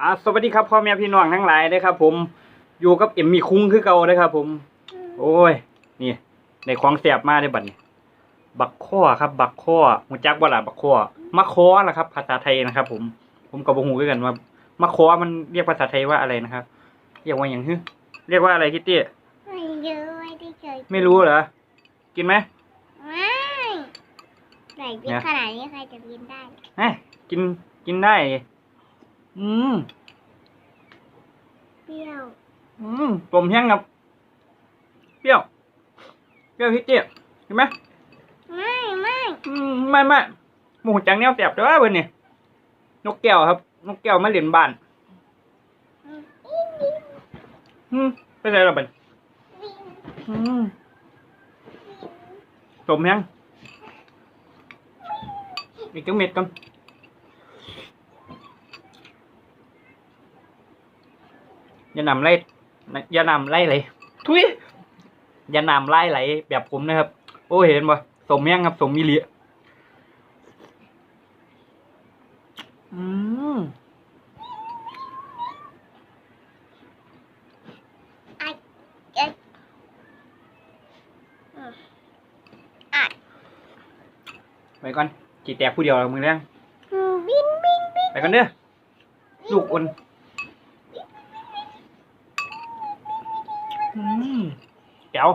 อ่าสวัสดีครับพ่อแม่พี่น้องทั้งหลายเด้อครับ ผมอยู่กับเอ็มมีคุ้งคือเก่าเด้อครับ ผม โอ้ย นี่ในของแสบมาได้อบัดนี้บักข้อครับ บักข้อหูจักบ่ล่ะบักข้อมะคอล่ะครับ ภาษาไทยนะครับ ผม ผมก็บ่ฮู้คือกันว่ามะคอมันเรียกภาษาไทยว่าอะไรนะครับเรียกว่าหยังฮึเรียกว่าอะไรคิตตี้ไม่รู้ไม่ได้เคยไม่รู้เหรอกินไหมไม่ใส่พริกขนาดนี้ใครจะกินได้เอ้ยกินกินได้ดิ อืมเปรี้ยว อืมต้มแห้งครับ เปรี้ยว เปรี้ยวคิตตี้เห็นไหมไม่ไม่อืมไม่ไม่หมูจังแนวแสบเด้อเพิ่นนี่นกแก้วครับ นกแก้วมาเล่นบ้าน อืมไปไหนล่ะบัดอืมต้มแห้งอีกจังเม็ดกัน อย่านำไล่อย่านำไล่ไหลทุยอย่านำไล่ไหล แบบผมนะครับ โอ้ยเห็นบ่สมแห้งครับ สมมิเลียอืมไอเอ็ดอืมอะไปก่อนจีแตกผู้เดียวแล้วมึงเรื่องอืมบินบินบินไปก่อนเด้อลูกอน อืมเดี๋ยว